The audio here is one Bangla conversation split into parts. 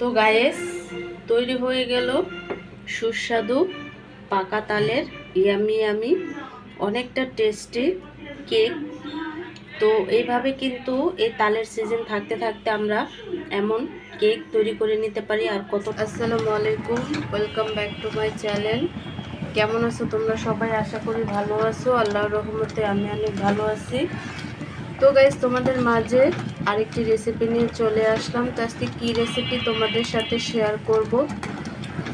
তো গায়েস, তৈরি হয়ে গেল সুস্বাদু পাকা তালের ইয়ামি ইয়ামি অনেকটা টেস্টি কেক তো এইভাবে কিন্তু এই তালের সিজন থাকতে থাকতে আমরা এমন কেক তৈরি করে নিতে পারি। আর কত আসসালামু আলাইকুম welcome back to my channel কেমন আছো তোমরা সবাই? আশা করি ভালো আছো। আল্লাহর রহমতে আমি অনেক ভালো আছি। তো গাইজ তোমাদের মাঝে আরেকটি রেসিপি নিয়ে চলে আসলাম। তো আজকে কী রেসিপি তোমাদের সাথে শেয়ার করব?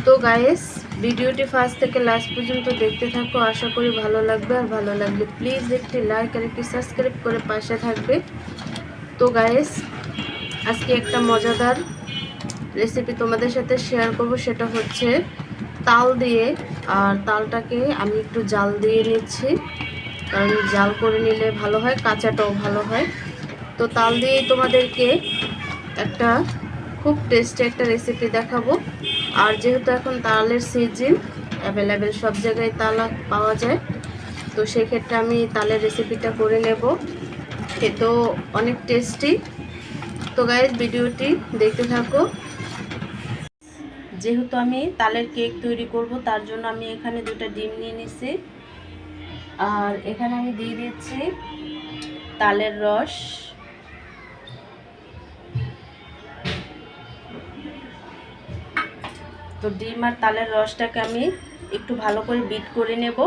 তো গাইস ভিডিওটি ফার্স্ট থেকে লাস্ট পর্যন্ত দেখতে থাকো। আশা করি ভালো লাগবে। আর ভালো লাগলে প্লিজ একটি লাইক আর একটি সাবস্ক্রাইব করে পাশে থাকবে। তো গাইস আজকে একটা মজাদার রেসিপি তোমাদের সাথে শেয়ার করব। সেটা হচ্ছে তাল দিয়ে, আর তালটাকে আমি একটু জাল দিয়ে নিচ্ছি। কারণ জাল করে নিলে ভালো হয়, কাঁচাটাও ভালো হয়। তো তাল দিয়েই তোমাদেরকে একটা খুব টেস্টি একটা রেসিপি দেখাবো। আর যেহেতু এখন তালের সিজন অ্যাভেলেবেল সব জায়গায় তাল পাওয়া যায়, তো সেক্ষেত্রে আমি তালের রেসিপিটা করে নেব। খেতেও অনেক টেস্টি তো গাইজ ভিডিওটি দেখতে থাকো। যেহেতু আমি তালের কেক তৈরি করব, তার জন্য আমি এখানে দুটো ডিম নিয়ে নিছি। আর এখানে আমি দিয়ে দিচ্ছি তালের রস। তো ডিম আর তালের রসটাকে আমি একটু ভালো করে বিট করে নেব।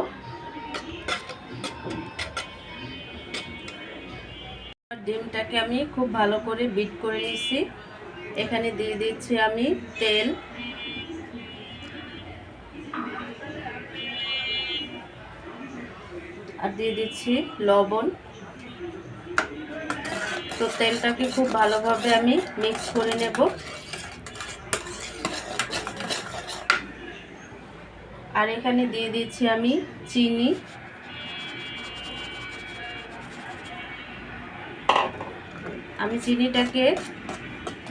ডিমটাকে আমি খুব ভালো করে বিট করে নিছি। এখানে দিয়ে দিচ্ছি আমি তেল। আর দিয়ে দিচ্ছি লবণ। তো তেলটাকে খুব ভালোভাবে আমি মিক্স করে নেব। আর এখানে দিয়ে দিচ্ছি আমি চিনি। আমি চিনিটাকে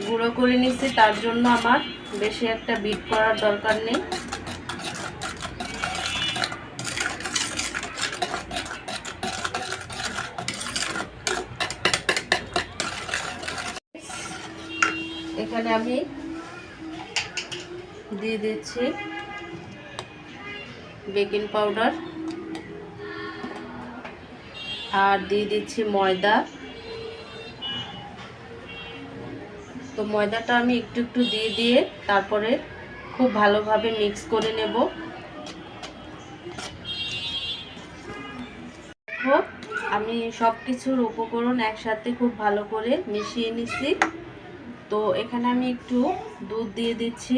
গুঁড়ো করে নিচ্ছি, তার জন্য আমার বেশি একটা বিট করার দরকার নেই। এখানে আমি দিয়ে দিচ্ছি বেকিং পাউডার। আর দিয়ে দিচ্ছি ময়দা। তো ময়দাটা আমি একটু একটু দিয়ে দিয়ে তারপরে খুব ভালোভাবে মিক্স করে নেব। আমি সব কিছুর উপকরণ একসাথে খুব ভালো করে মিশিয়ে নিচ্ছি। তো এখানে আমি একটু দুধ দিয়ে দিচ্ছি।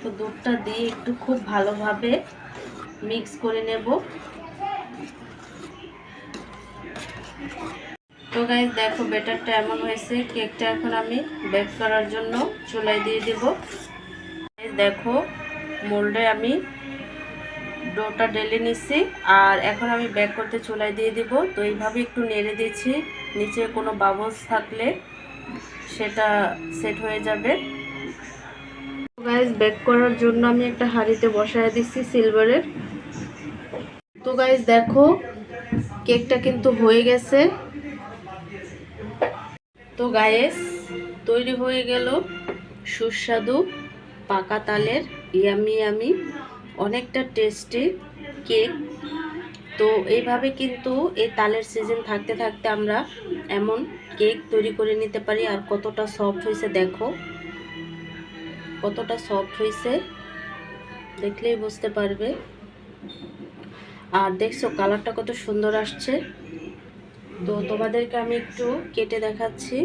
তো দুধটা দিয়ে একটু খুব ভালোভাবে মিক্স করে নেব। তো গাইজ দেখো বেটারটা এমন হয়েছে, কেকটা এখন আমি বেক করার জন্য চুলায় দিয়ে দেব। দেখো মোল্ডে আমি ডোটা ঢেলে নিচ্ছি। আর এখন আমি ব্যাক করতে চুলায় দিয়ে দিব। তো এইভাবে একটু নেড়ে দিচ্ছি। নিচে কোনো বাবলস থাকলে সেটা সেট হয়ে যাবে। গাইজ ব্যাক করার জন্য আমি একটা হাঁড়িতে বসায় দিচ্ছি সিলভারের তো গাইজ দেখো, কেকটা কিন্তু হয়ে গেছে। তো গায়েস তৈরি হয়ে গেল সুস্বাদু পাকা তালের ইয়ামি ইয়ামি অনেকটা টেস্টি কেক তো এইভাবে কিন্তু এই তালের সিজন থাকতে থাকতে আমরা এমন কেক তৈরি করে নিতে পারি, আর কতটা সফট হয়েছে দেখো। কতটা সফট হয়েছে, দেখলেই বুঝতে পারবে। আর দেখছ কালারটা কত সুন্দর আসছে। তো তোমাদেরকে আমি একটু কেটে দেখাচ্ছি।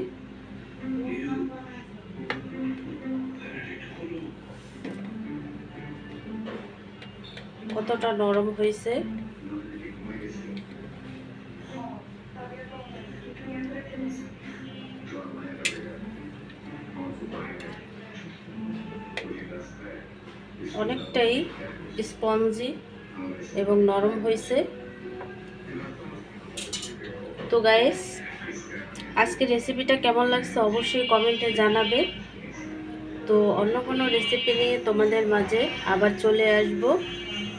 কতটা নরম হয়েছে? অনেকটাই স্পঞ্জি এবং নরম হয়েছে। তো গাইস আজকে রেসিপিটা কেমন লাগছে অবশ্যই কমেন্টে জানাবে। তো অন্য কোনো রেসিপি নিয়ে তোমাদের মাঝে আবার চলে আসব।